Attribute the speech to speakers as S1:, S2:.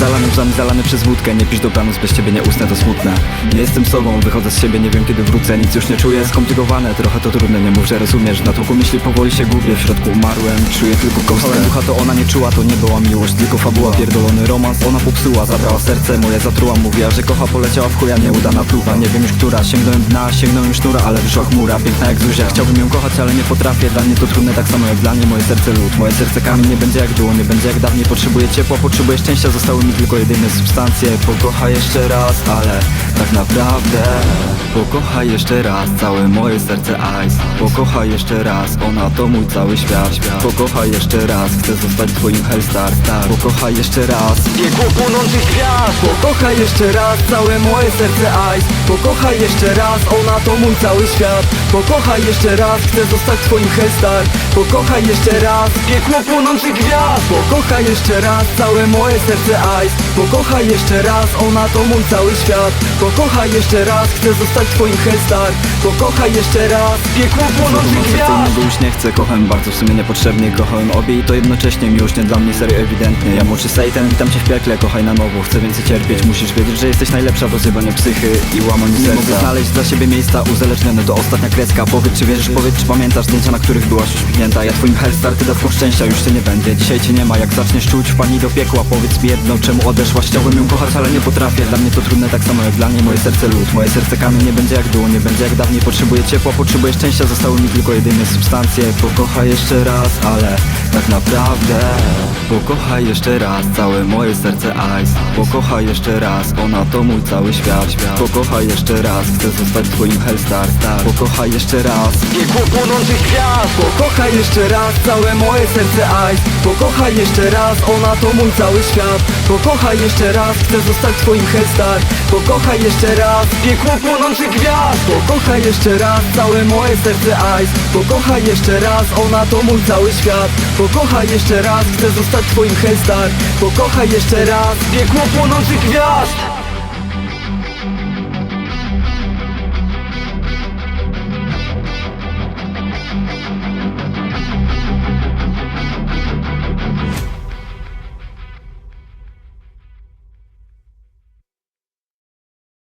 S1: Zalany łzami, zalany przez wódkę. Nie pisz dobranoc, bez ciebie nie usnę, to smutne. Nie jestem sobą, wychodzę z siebie, nie wiem kiedy wrócę Nic już nie czuję, skomplikowane, trochę to trudne Nie mów, że rozumiesz, na tłoku myśli powoli się gubię W środku umarłem, czuję tylko kostkę ducha to ona nie czuła, to nie była miłość Tylko fabuła, pierdolony romans Ona popsuła, zabrała serce moje, zatruła. Mówiła, że kocha, poleciała w chuja, nieudana próba. Nie wiem już która, sięgnąłem dna, sięgnąłem sznura Ale wyszła chmura, piękna jak Zuzia. Chciałbym ją kochać, ale nie potrafię. Dla mnie to trudne, tak samo jak dla niej. Moje serce lód, moje serce kamień. Nie będzie jak było, nie będzie jak dawniej. Potrzebuję ciepła, potrzebuję szczęścia. Zostały mi tylko jedyne substancje. Pokochaj jeszcze raz, ale tak naprawdę Pokochaj jeszcze raz, całe moje serce ice. Pokochaj jeszcze raz, ona to mój cały świat. Pokochaj jeszcze raz, chcę zostać twoim hellstar tak. Pokochaj jeszcze raz
S2: Piekło płonących gwiazd.
S1: Pokochaj jeszcze raz, całe moje serce ice. Pokochaj jeszcze raz, ona to mój cały świat. Pokochaj jeszcze raz, chcę zostać twoim hellstar. Pokochaj jeszcze raz,
S2: Piekło płonących gwiazd.
S1: Pokochaj jeszcze raz, całe moje serce ice Pokochaj jeszcze raz, ona to mój cały świat. Pokochaj jeszcze raz, chcę zostać twoim hellstar Pokochaj jeszcze raz
S2: Piekło płonących gwiazd
S1: innego już nie chcę, kocham bardzo w sumie niepotrzebnie Kochałem obie i to jednocześnie, miłość nie dla mnie serio ewidentnie. Ja młodszy Satan, witam cię w piekle, kochaj na nowo. Chcę więcej cierpieć, musisz wiedzieć, że jesteś najlepsza w rozrywaniu psychy i łamaniu serca. Nie mogę znaleźć dla siebie miejsca, uzależniony to ostatnia kreska. Powiedz czy wierzysz, powiedz czy pamiętasz zdjęcia, na których byłaś uśmiechnięta. Ja twoim hellstar, ty dawką szczęścia, już cię nie będzie. Dzisiaj cię nie ma, jak zaczniesz czuć, wpadnij do piekła Powiedz mi jedno, czemu odeszłaś, chciałbym ją kochać, ale nie potrafię. Dla mnie to trudne, tak samo jak dla niej, moje serce lód. Moje serce kamień, nie będzie jak było, nie będzie jak dawniej. Potrzebuję ciepła, potrzebuję szczęścia, zostały mi tylko jedyne substancje. Pokochaj jeszcze raz, ale tak naprawdę Pokochaj jeszcze raz, całe moje serce ice Pokochaj jeszcze raz, ona to mój cały świat Pokochaj jeszcze raz, chcę zostać twoim hellstar star. Pokochaj jeszcze raz
S2: Piekło płonących gwiazd
S1: Pokochaj jeszcze raz, całe moje serce ice Pokochaj jeszcze raz, ona to mój cały świat Pokochaj jeszcze raz, chcę zostać twoim hellstar Pokochaj jeszcze raz,
S2: Piekło płonących gwiazd
S1: Pokochaj jeszcze raz, całe moje serce ice Pokochaj jeszcze raz, ona to mój cały świat Pokochaj jeszcze raz, chcę zostać twoim hellstar Pokochaj jeszcze raz
S2: Piekło płonących gwiazd